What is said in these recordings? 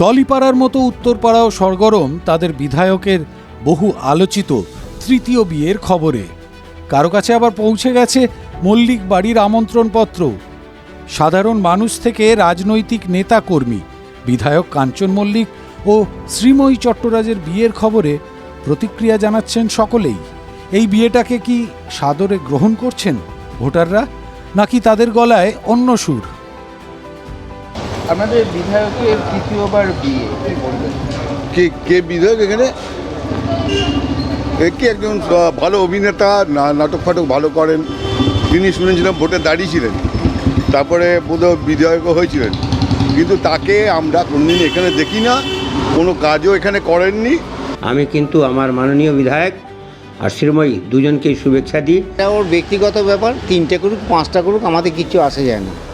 টলিপাড়ার মতো উত্তরপাড়াও সরগরম তাদের বিধায়কের বহু আলোচিত তৃতীয় বিয়ের খবরে। কারও কাছে আবার পৌঁছে গেছে মল্লিক বাড়ির আমন্ত্রণপত্র। সাধারণ মানুষ থেকে রাজনৈতিক নেতা কর্মী, বিধায়ক কাঞ্চন মল্লিক ও শ্রীময়ী চট্টরাজের বিয়ের খবরে প্রতিক্রিয়া জানাচ্ছেন সকলেই। এই বিয়েটাকে কি সাদরে গ্রহণ করছেন ভোটাররা, নাকি তাদের গলায় অন্য সুর? আপনাদের বিধায়কের তৃতীয়বার বিয়ে কি বলবেন? কে কে বিধায়ক এখানে? এ কি একজন ভালো অভিনেতা না- নাটক ফাটক ভালো করেন তিনি শুনেছিলাম ভোটে দাঁড়িয়েছিলেন। তারপরে বোধহয় বিধায়কও হয়েছিলেন। কিন্তু তাকে আমরা কোনোদিন এখানে দেখি না কোনো কাজও এখানে করেননি। আমি কিন্তু আমার মাননীয় বিধায়ক আর শ্রীময়ী দুজনকেই শুভেচ্ছা দিই। ওর ব্যক্তিগত ব্যাপার তিনটে করুক পাঁচটা করুক আমাদের কিছু আসে যায় না।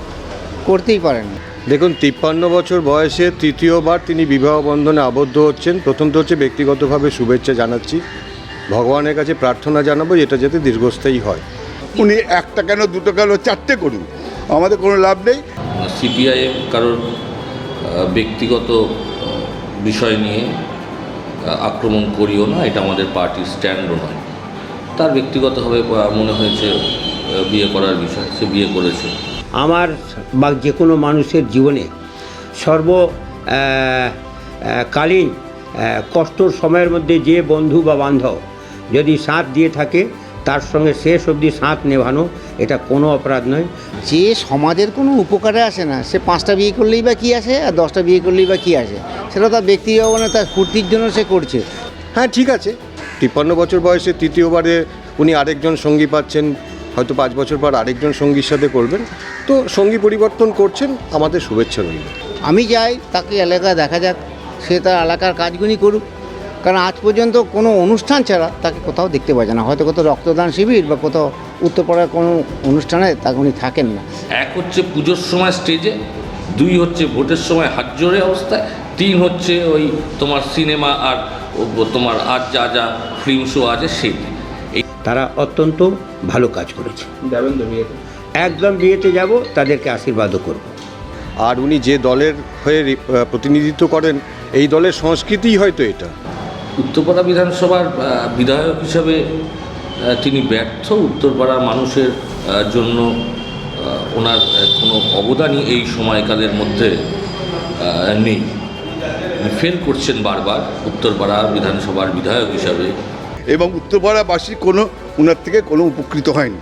করতেই পারেন। দেখুন তিপ্পান্ন বছর বয়সে তৃতীয়বার তিনি বিবাহ বন্ধনে আবদ্ধ হচ্ছেন। প্রথম তো হচ্ছে ব্যক্তিগতভাবে শুভেচ্ছা জানাচ্ছি। ভগবানের কাছে প্রার্থনা জানাব এটা যাতে দীর্ঘস্থায়ী হয়। উনি একটা কেন দুটো কেন চারটে করুন। আমাদের কোনো লাভ নেই। সিপিআইএম কারোর ব্যক্তিগত বিষয় নিয়ে আক্রমণ করিও না। এটা আমাদের পার্টির স্ট্যান্ডও নয়। তার ব্যক্তিগতভাবে মনে হয়েছে বিয়ে করার বিষয় সে বিয়ে করেছে। আমার বা যে কোনো মানুষের জীবনে সর্ব আহ, আহ, কালীন কষ্টর সময়ের মধ্যে যে বন্ধু বা বান্ধব যদি সাঁত দিয়ে থাকে তার সঙ্গে শেষ অবধি সাঁত নেভানো এটা কোনো অপরাধ নয়। যে সমাজের কোনো উপকারে আসে না সে পাঁচটা বিয়ে করলেই বা কী আসে আর দশটা বিয়ে করলেই বা কী আসে সেটা তার ব্যক্তি জীবনে তার ফুর্তির জন্য সে করছে। হ্যাঁ ঠিক আছে। তিপ্পান্ন বছর বয়সে তৃতীয়বারে উনি আরেকজন সঙ্গী পাচ্ছেন হয়তো পাঁচ বছর পর আরেকজন সঙ্গীর সাথে করবেন। তো সঙ্গী পরিবর্তন করছেন আমাদের শুভেচ্ছা রইল। আমি যাই তাকে এলাকায় দেখা যাক সে তার এলাকার কাজগুলি করুক। কারণ আজ পর্যন্ত কোনো অনুষ্ঠান ছাড়া তাকে কোথাও দেখতে পাওয়া যায় না। হয়তো কোথাও রক্তদান শিবির বা কোথাও উত্তরপাড়ার কোনো অনুষ্ঠানে তাকে উনি থাকেন না। এক হচ্ছে পুজোর সময় স্টেজে দুই হচ্ছে ভোটের সময় হাত জোরে অবস্থায় তিন হচ্ছে ওই তোমার সিনেমা আর ও- তোমার আর যা যা ফিল্ম শো আছে সেই তারা অত্যন্ত ভালো কাজ করেছে। যাবেন তো বিয়েতে একদম বিয়েতে যাব তাদেরকে আশীর্বাদও করব। আর উনি যে দলের হয়ে প্রতিনিধিত্ব করেন এই দলের সংস্কৃতিই হয়তো এটা। উত্তরপাড়া বিধানসভার বিধায়ক হিসাবে তিনি ব্যর্থ উত্তরপাড়ার মানুষের জন্য ওনার কোনো অবদানই এই সময়কালের মধ্যে নেই। ফেল করছেন বারবার উত্তরপাড়া বিধানসভার বিধায়ক হিসাবে। এবং উত্তরপাড়াবাসী কোনো ওনার থেকে কোনো উপকৃত হয়নি।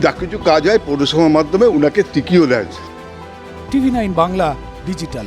যা কিছু কাজ হয় পৌরসভার মাধ্যমে ওনাকে টিকিয়েও দেয়। TV nine Bangla digital.